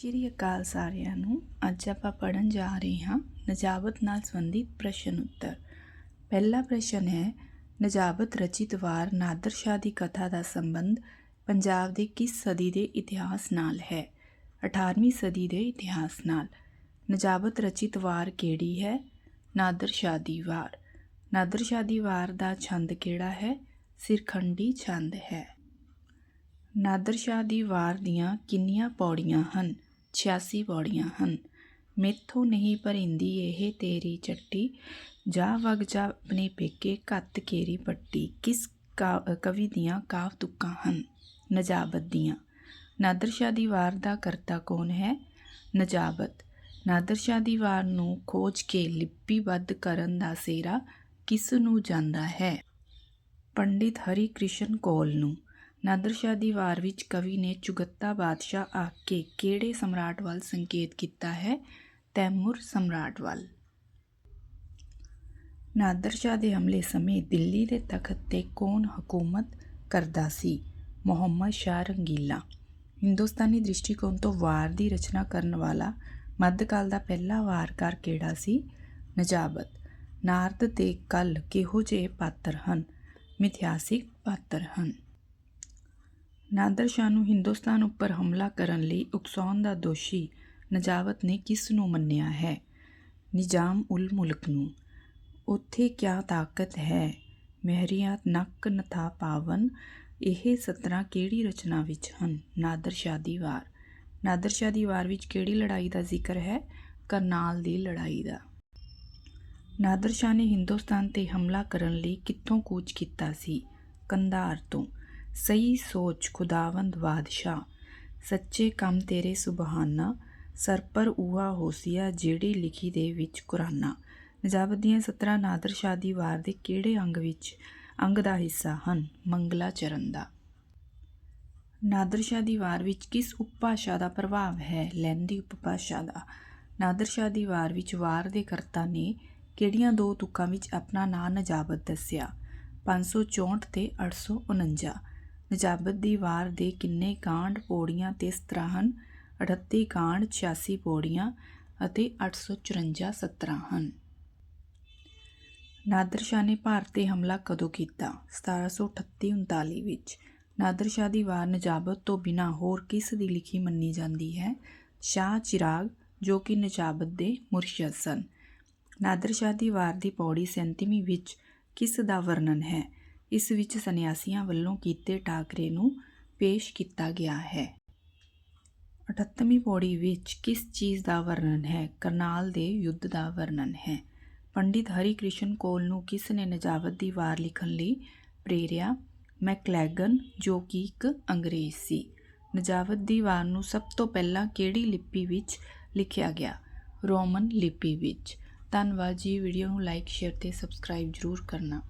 ਸ਼੍ਰੀ ਅਕਾਲ ਸਾਰਿਆਂ ਨੂੰ। ਅੱਜ ਆਪਾਂ ਪੜਨ ਜਾ ਰਹੇ ਹਾਂ ਨਜਾਬਤ ਨਾਲ ਸੰਬੰਧਿਤ ਪ੍ਰਸ਼ਨ ਉੱਤਰ। ਪਹਿਲਾ ਪ੍ਰਸ਼ਨ ਹੈ ਨਜਾਬਤ ਰਚਿਤ ਵਾਰ ਨਾਦਰ ਸ਼ਾਹ ਦੀ ਕਥਾ ਦਾ ਸੰਬੰਧ ਪੰਜਾਬ ਦੇ ਕਿਸ ਸਦੀ ਦੇ ਇਤਿਹਾਸ ਨਾਲ ਹੈ? 18ਵੀਂ ਸਦੀ ਦੇ ਇਤਿਹਾਸ ਨਾਲ। ਨਜਾਬਤ ਰਚਿਤ ਵਾਰ ਕਿਹੜੀ ਹੈ? ਨਾਦਰ ਸ਼ਾਹ ਦੀ ਵਾਰ। ਨਾਦਰ ਸ਼ਾਹ ਦੀ ਵਾਰ ਦਾ ਛੰਦ ਕਿਹੜਾ ਹੈ? ਸਿਰਖੰਡੀ ਛੰਦ ਹੈ। ਨਾਦਰ ਸ਼ਾਹ ਦੀ ਵਾਰ ਦੀਆਂ ਕਿੰਨੀਆਂ ਪੌੜੀਆਂ ਹਨ? 86 ਪੌੜੀਆਂ ਹਨ। ਮੇਥੋਂ ਨਹੀਂ ਭਰਿੰਦੀ ਇਹ ਤੇਰੀ ਚੱਟੀ। ਜਾ ਵਗ ਜਾ ਆਪਣੇ ਪੇਕੇ ਘੱਤ ਕੇਰੀ ਪੱਟੀ। ਕਿਸ ਕਾ- ਕਵੀ ਦੀਆਂ ਕਾਵ ਤੁਕਾਂ ਹਨ। ਨਜਾਬਤ ਦੀਆਂ। ਨਾਦਰ ਸ਼ਾਹ ਦੀ ਵਾਰ ਦਾ ਕਰਤਾ ਕੌਣ ਹੈ? ਨਜਾਬਤ। ਨਾਦਰ ਸ਼ਾਹ ਦੀ ਵਾਰ ਨੂੰ ਖੋਜ ਕੇ ਲਿਪੀਬੱਧ ਕਰਨ ਦਾ ਸੇਰਾ ਕਿਸ ਨੂੰ ਜਾਂਦਾ ਹੈ? ਪੰਡਿਤ ਹਰੀ ਕ੍ਰਿਸ਼ਨ ਕੋਲ ਨੂੰ। ਨਾਦਰ ਸ਼ਾਹ ਦੀ ਵਾਰ ਵਿੱਚ ਕਵੀ ਨੇ ਚੁਗੱਤਾ ਬਾਦਸ਼ਾਹ ਆ ਕੇ ਕਿਹੜੇ ਸਮਰਾਟ ਵੱਲ ਸੰਕੇਤ ਕੀਤਾ ਹੈ? ਤੈਮੂਰ ਸਮਰਾਟ ਵੱਲ। ਨਾਦਰ ਸ਼ਾਹ ਦੇ ਹਮਲੇ ਸਮੇਂ ਦਿੱਲੀ ਦੇ ਤਖਤ ਤੇ ਕੌਣ ਹਕੂਮਤ ਕਰਦਾ ਸੀ? ਮੁਹੰਮਦ ਸ਼ਾਹ ਰੰਗੀਲਾ। ਹਿੰਦੁਸਤਾਨੀ ਦ੍ਰਿਸ਼ਟੀਕੋਣ ਤੋਂ ਵਾਰ ਦੀ ਰਚਨਾ ਕਰਨ ਵਾਲਾ ਮੱਧਕਾਲ ਦਾ ਪਹਿਲਾ ਵਾਰਕਾਰ ਕਿਹੜਾ ਸੀ? ਨਜਾਬਤ। ਨਾਰਦ ਤੇ ਕਲ ਕਿਹੋ ਜਿਹੇ ਪਾਤਰ ਹਨ? ਮਿਥਿਹਾਸਿਕ ਪਾਤਰ ਹਨ। ਨਾਦਰ ਸ਼ਾਹ ਨੂੰ ਹਿੰਦੁਸਤਾਨ ਉੱਪਰ ਹਮਲਾ ਕਰਨ ਲਈ ਉਕਸਾਉਣ ਦਾ ਦੋਸ਼ੀ ਨਜਾਵਤ ਨੇ ਕਿਸ ਨੂੰ ਮੰਨਿਆ ਹੈ? ਨਿਜ਼ਾਮ ਉਲ ਮੁਲਕ ਨੂੰ। ਉੱਥੇ ਕਿਆ ਤਾਕਤ ਹੈ? ਮਹਿਰੀਆਤ ਨੱਕ ਨਥਾ ਪਾਵਨ। ਇਹ ਸਤਰਾਂ ਕਿਹੜੀ ਰਚਨਾ ਵਿੱਚ ਹਨ? ਨਾਦਰ ਸ਼ਾਹ ਦੀ ਵਾਰ। ਨਾਦਰ ਸ਼ਾਹ ਦੀ ਵਾਰ ਵਿੱਚ ਕਿਹੜੀ ਲੜਾਈ ਦਾ ਜ਼ਿਕਰ ਹੈ? ਕਰਨਾਲ ਦੀ ਲੜਾਈ ਦਾ। ਨਾਦਰ ਸ਼ਾਹ ਨੇ ਹਿੰਦੁਸਤਾਨ ਤੇ ਹਮਲਾ ਕਰਨ ਲਈ ਕਿੱਥੋਂ ਕੂਚ ਕੀਤਾ ਸੀ? ਕੰਧਾਰ ਤੋਂ। ਸਹੀ ਸੋਚ ਖੁਦਾਵੰਦ ਬਾਦਸ਼ਾਹ, ਸੱਚੇ ਕੰਮ ਤੇਰੇ ਸੁਬਹਾਨਾ ਸਰਪਰ ਉਹਾ ਹੋਸੀਆ ਜਿਹੜੀ ਲਿਖੀ ਦੇ ਵਿੱਚ ਕੁਰਾਨਾ। ਨਜਾਬਤ ਦੀਆਂ 17 ਨਾਦਰ ਸ਼ਾਹ ਦੀ ਵਾਰ ਦੇ ਕਿਹੜੇ ਅੰਗ ਵਿੱਚ ਅੰਗ ਦਾ ਹਿੱਸਾ ਹਨ? ਮੰਗਲਾ ਚਰਨ ਦਾ। ਨਾਦਰ ਸ਼ਾਹ ਦੀ ਵਾਰ ਵਿੱਚ ਕਿਸ ਉਪਭਾਸ਼ਾ ਦਾ ਪ੍ਰਭਾਵ ਹੈ? ਲਹਿੰਦੀ ਉਪਭਾਸ਼ਾ ਦਾ। ਨਾਦਰ ਸ਼ਾਹ ਦੀ ਵਾਰ ਵਿੱਚ ਵਾਰ ਦੇ ਕਰਤਾ ਨੇ ਕਿਹੜੀਆਂ ਦੋ ਤੁਕਾਂ ਵਿੱਚ ਆਪਣਾ ਨਾਂ ਨਜਾਬਤ ਦੱਸਿਆ? 564 ਤੇ 849 ਨਜਾਬਤ ਦੀ ਵਾਰ ਦੇ ਕਿੰਨੇ ਕਾਂਡ ਪੌੜੀਆਂ ਤੇ ਸਤਰਾਂ ਹਨ? 38 ਕਾਂਡ 86 ਪੌੜੀਆਂ ਅਤੇ 854 ਸਤਰਾਂ ਹਨ। ਨਾਦਰ ਸ਼ਾਹ ਨੇ ਭਾਰਤ ਤੇ ਹਮਲਾ ਕਦੋਂ ਕੀਤਾ? 1738-39 ਵਿੱਚ। ਨਾਦਰ ਸ਼ਾਹ ਦੀ ਵਾਰ ਨਜਾਬਤ ਤੋਂ ਬਿਨਾ ਹੋਰ ਕਿਸ ਦੀ ਲਿਖੀ ਮੰਨੀ ਜਾਂਦੀ ਹੈ? ਸ਼ਾਹ ਚਿਰਾਗ, ਜੋ ਕਿ ਨਜਾਬਤ ਦੇ ਮੁਰਸ਼ਦ ਸਨ। ਨਾਦਰ ਸ਼ਾਹ ਦੀ ਵਾਰ ਦੀ ਪੌੜੀ 37ਵੀਂ ਵਿੱਚ ਕਿਸ ਦਾ ਵਰਣਨ ਹੈ? ਇਸ ਵਿੱਚ ਸੰਨਿਆਸੀਆਂ ਵੱਲੋਂ ਕੀਤੇ ਟਾਕਰੇ ਨੂੰ ਪੇਸ਼ ਕੀਤਾ ਗਿਆ ਹੈ। 38ਵੀਂ ਪੌੜੀ ਵਿੱਚ ਕਿਸ ਚੀਜ਼ ਦਾ ਵਰਣਨ ਹੈ? ਕਰਨਾਲ ਦੇ ਯੁੱਧ ਦਾ ਵਰਣਨ ਹੈ। ਪੰਡਿਤ ਹਰੀ ਕ੍ਰਿਸ਼ਨ ਕੋਲ ਨੂੰ ਕਿਸ ਨੇ ਨਜ਼ਾਵਤ ਦੀ ਵਾਰ ਲਿਖਣ ਲਈ ਪ੍ਰੇਰਿਆ? ਮੈਕਲੈਗਨ, ਜੋ ਕਿ ਇੱਕ ਅੰਗਰੇਜ਼ ਸੀ। ਨਜ਼ਾਵਤ ਦੀ ਵਾਰ ਨੂੰ ਸਭ ਤੋਂ ਪਹਿਲਾਂ ਕਿਹੜੀ ਲਿਪੀ ਵਿੱਚ ਲਿਖਿਆ ਗਿਆ? ਰੋਮਨ ਲਿਪੀ ਵਿੱਚ। ਧੰਨਵਾਦ ਜੀ, ਵੀਡੀਓ ਨੂੰ ਲਾਈਕ, ਸ਼ੇਅਰ ਤੇ ਸਬਸਕ੍ਰਾਈਬ ਜ਼ਰੂਰ ਕਰਨਾ।